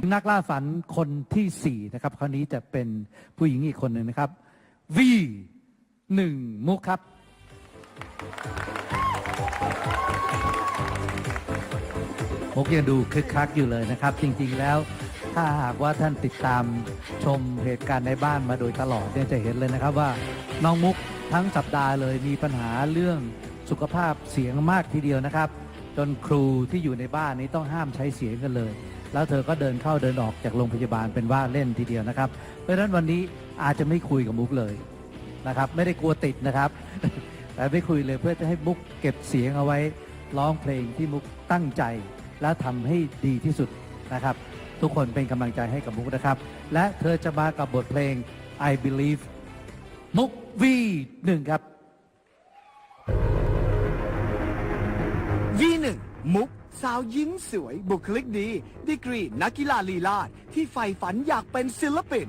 นักล่าฝันคนที่สี่นะครับ คราวนี้จะเป็นผู้หญิงอีกคนหนึ่งนะครับ V หนึ่งมุกครับ มุกยังดูคึกคักอยู่เลยนะครับ จริงๆแล้ว ถ้าหากว่าท่านติดตามชมเหตุการณ์ในบ้านมาโดยตลอดเนี่ยจะเห็นเลยนะครับว่าน้องมุกทั้งสัปดาห์เลยมีปัญหาเรื่องสุขภาพเสียงมากทีเดียวนะครับ จนครูที่อยู่ในบ้านนี้ต้องห้ามใช้เสียงกันเลย แล้วเธอก็เดินเข้าเดินออกจากโรงพยาบาลเป็นว่าเล่นทีเดียวนะครับ เพราะฉะนั้นวันนี้อาจจะไม่คุยกับมุกเลยนะครับ ไม่ได้กลัวติดนะครับ แต่ไม่คุยเลยเพื่อจะให้มุกเก็บเสียงเอาไว้ร้องเพลงที่มุกตั้งใจ และทำให้ดีที่สุดนะครับ ทุกคนเป็นกำลังใจให้กับมุกนะครับ และเธอจะมากับบทเพลง I Believe มุก V หนึ่งครับ มุก สาวยิ้มสวยบุคลิกดี ดีกรีนักกีฬาลีลาดที่ใฝ่ฝันอยากเป็นศิลปิน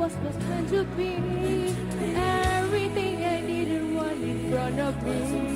was Oh was meant to be. Everything I need and want in front of me.